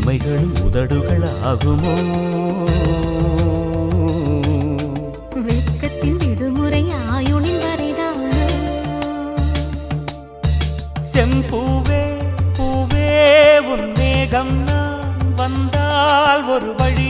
இமைகள் உதடுகள் ஆகுமோ வெட்கத்தின் விடுமுறை ஆயுளின் வரைதானோ. செம்பூவே பூவே உன் மேகம் நான் வந்தால் ஒரு வழியுண்டோ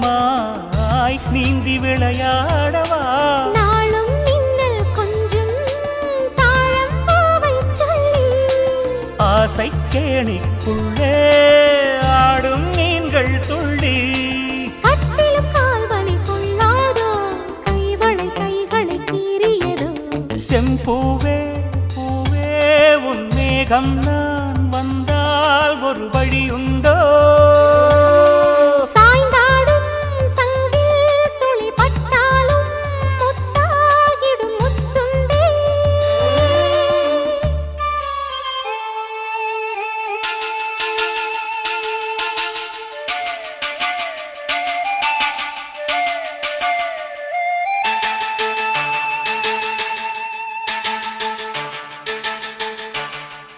ஓரமாய் நீந்தி விளையாடவா? நாளும் மின்னல் கொஞ்சும் ஆசை கேணிக்குள்ளே ஆடும் மீன்கள் துள்ளி. செம்பூவே பூவே உன் மேகம் நான் வந்தால் ஒரு வழியுண்டோ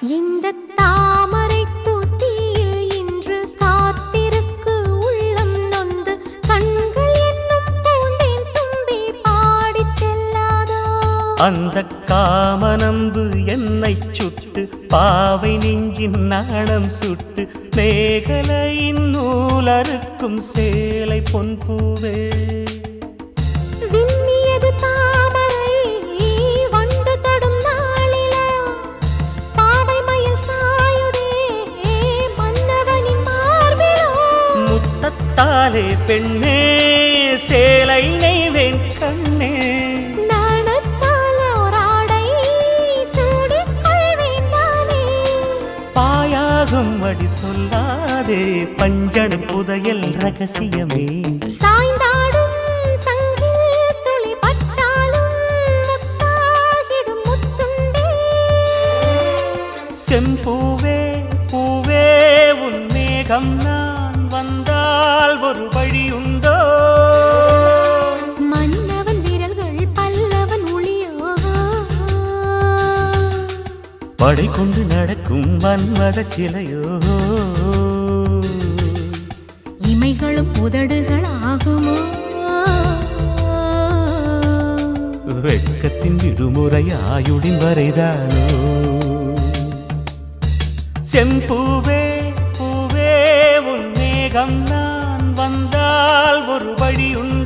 இந்த தாமரை தூத்தியில் இன்று காத்திருக்கு உள்ளம் நொந்து கண்கள் என்னும் பூந்தேன் தும்பி பாடி செல்லாதோ? அந்த காமனம்பு என்னை சுட்டு பாவை நெஞ்சின் நாணம் சுட்டு மேகலையின் நூலறுக்கும் சேலை பொன் முத்தத்தாலே பெண்ணே சேலை நெய்வேன் கண்ணே. நாணத்தால் அடி சொல்லாதே பஞ்சணம் புதையல் ரகசியமே. சாய்ந்தாடும் துளி பட்டாலும் செம்பூவே பூவே உன் மேகம் நான். வந்தால் ஒரு வழியுண்டோ? மன்னவன் விரல்கள் பல்லவன் ஒளியோ படை கொண்டு நடக்கும் மன்மத சிலையோ? இமைகளும் உதடுகள் ஆகுமோ வெட்கத்தின் விடுமுறை ஆயுடின் வரைதானோ? செம்பூவே வேகம் நான் வந்தால் ஒரு வழியுண்டோ